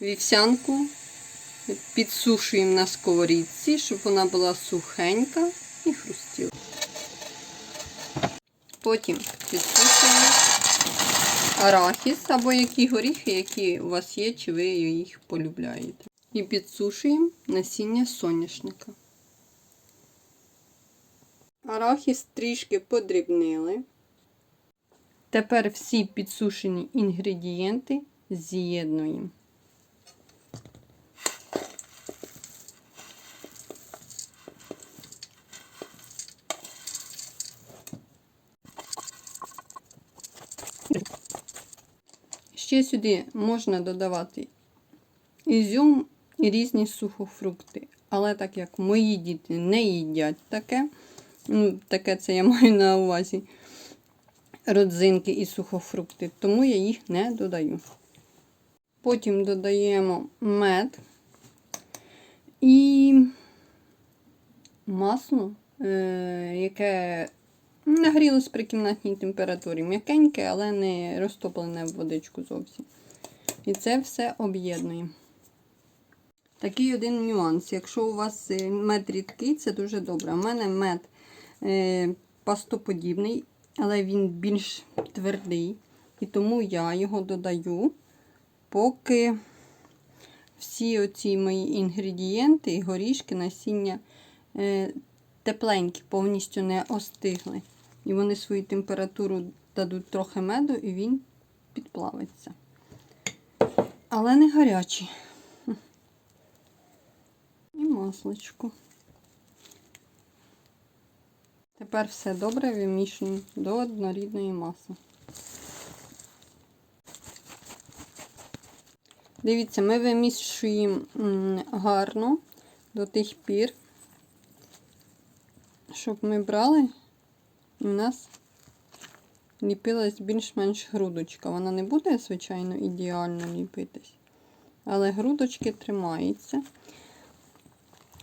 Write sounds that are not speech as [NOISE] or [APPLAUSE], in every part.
Вівсянку підсушуємо на сковорідці, щоб вона була сухенька і хрустіла. Потім підсушуємо арахіс або які горіхи, які у вас є, чи ви їх полюбляєте. І підсушуємо насіння соняшника. Арахіс трішки подрібнили. Тепер всі підсушені інгредієнти з'єднуємо. Ще сюди можна додавати ізюм і різні сухофрукти. Але так як мої діти не їдять таке, ну, таке це я [LAUGHS] маю на увазі родзинки і сухофрукти, тому я їх не додаю. Потім додаємо мед і масло, е, яке нагрілось при кімнатній температурі. М'якеньке, але не розтоплене в водичку зовсім. І це все об'єднуємо. Такий один нюанс. Якщо у вас е, мед рідкий, це дуже добре. У мене мед е, пастоподібний, але він більш твердий. І тому я його додаю, поки всі оці мої інгредієнти, горішки, насіння е, тепленькі, повністю не остигли. І вони свою температуру дадуть трохи меду, і він підплавиться. Але не гарячий. І масличко. Тепер все добре вимішуємо до однорідної маси. Дивіться, ми вимішуємо гарно до тих пір, щоб ми брали, в нас ліпилась більш-менш грудочка. Вона не буде, звичайно, ідеально ліпитись, але грудочки тримаються.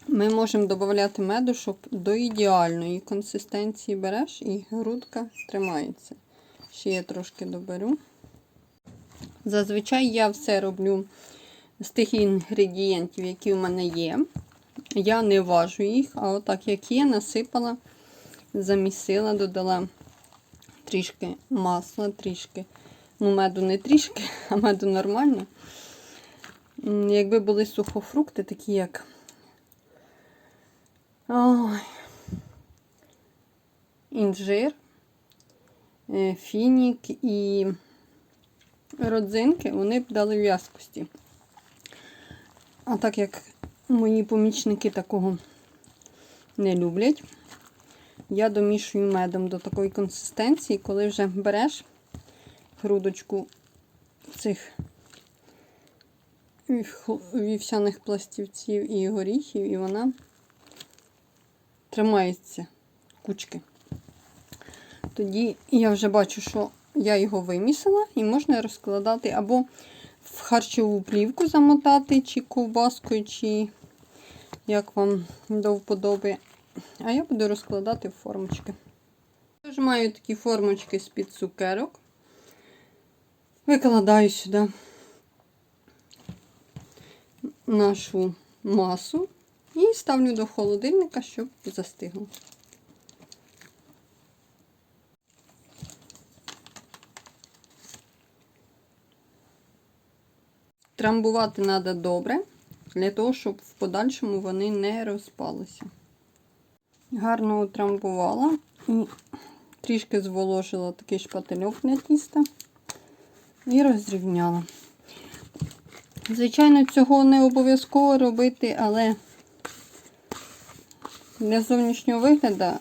Ми можемо додати меду, щоб до ідеальної консистенції береш і грудка тримається. Ще я трошки доберу. Зазвичай я все роблю з тих інгредієнтів, які в мене є. Я не важу їх, а отак, як є, насипала, замісила, додала трішки масла, трішки, ну, меду не трішки, [LAUGHS] а меду нормально. Якби були сухофрукти, такі як Ой. інжир, е, фінік і родзинки, вони б дали в'язкості. А так як мої помічники такого не люблять, я домішую медом до такої консистенції, коли вже береш грудочку цих вівсяних пластівців і горіхів, і вона тримається кучки. Тоді я вже бачу, що я його вимісила, і можна розкладати або в харчову плівку замотати, чи ковбаскою, чи як вам до вподоби. А я буду розкладати формочки. Тож маю такі формочки з-під цукерок. Викладаю сюди нашу масу і ставлю до холодильника, щоб застигло. Трамбувати треба добре, для того, щоб в подальшому вони не розпалися. Гарно утрамбувала і трішки зволожила такий шпательок для тіста і розрівняла. Звичайно, цього не обов'язково робити, але для зовнішнього вигляду,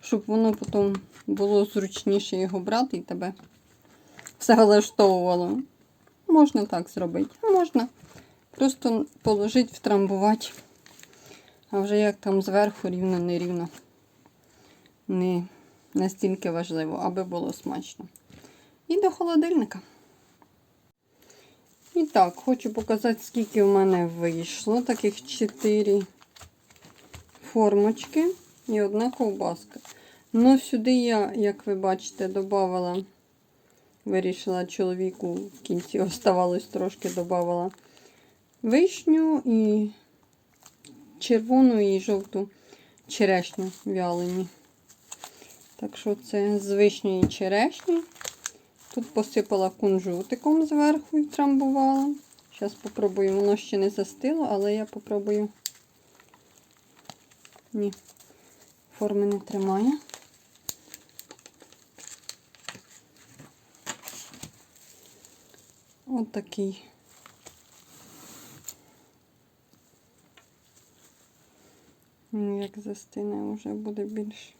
щоб воно потім було зручніше його брати і тебе все влаштовувало. Можна так зробити. А можна просто положити, втрамбувати. А вже як там зверху рівно, нерівно. Не настільки важливо, аби було смачно. І до холодильника. І так, хочу показати, скільки в мене вийшло. Таких 4 формочки і одна ковбаска. Ну, сюди я, як ви бачите, додавала Вирішила чоловіку в кінці оставалось трошки, додавала вишню і червону і жовту черешню вялені. Так що це з черешні. Тут посипала кунжутиком зверху і трамбувала. Зараз попробую, воно ще не застило, але я попробую. Ні, форми не тримає. Отакий. Як застине, вже буде більше.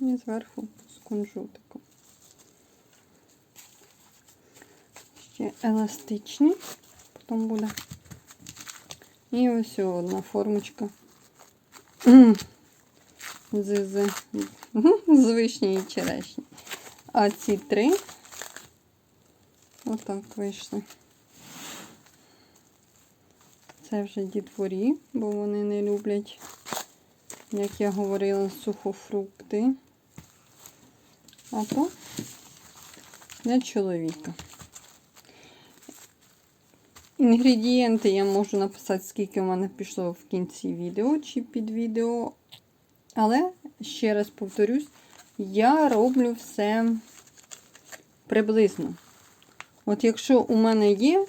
І зверху з кунжутиком. Ще еластичний, потім буде. І ось одна формочка. З, з, з вишні і черешні. А ці три отак вийшли. Це вже дітворі, бо вони не люблять, як я говорила, сухофрукти. А то для чоловіка. Інгредієнти я можу написати, скільки в мене пішло в кінці відео чи під відео. Але, ще раз повторюсь, я роблю все приблизно. От якщо у мене є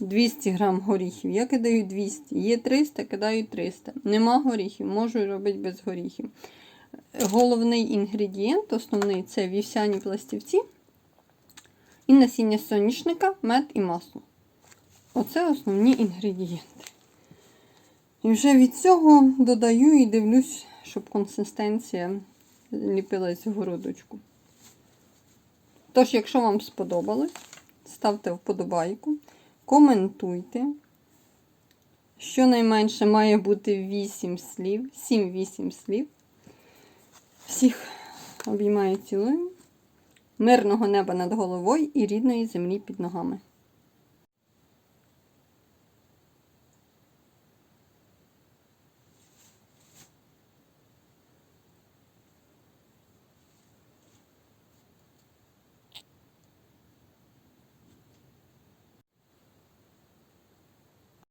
200 грам горіхів, я кидаю 200. Є 300, кидаю 300. Нема горіхів, можу робити без горіхів. Головний інгредієнт, основний це вівсяні пластівці і насіння соняшника, мед і масло. Оце основні інгредієнти. І вже від цього додаю і дивлюсь, щоб консистенція ліпилась в грудочку. Тож, якщо вам сподобалось, ставте вподобайку, коментуйте. Щонайменше має бути 8 слів, 7-8 слів. Всіх обіймаю цілую. Мирного неба над головою і рідної землі під ногами.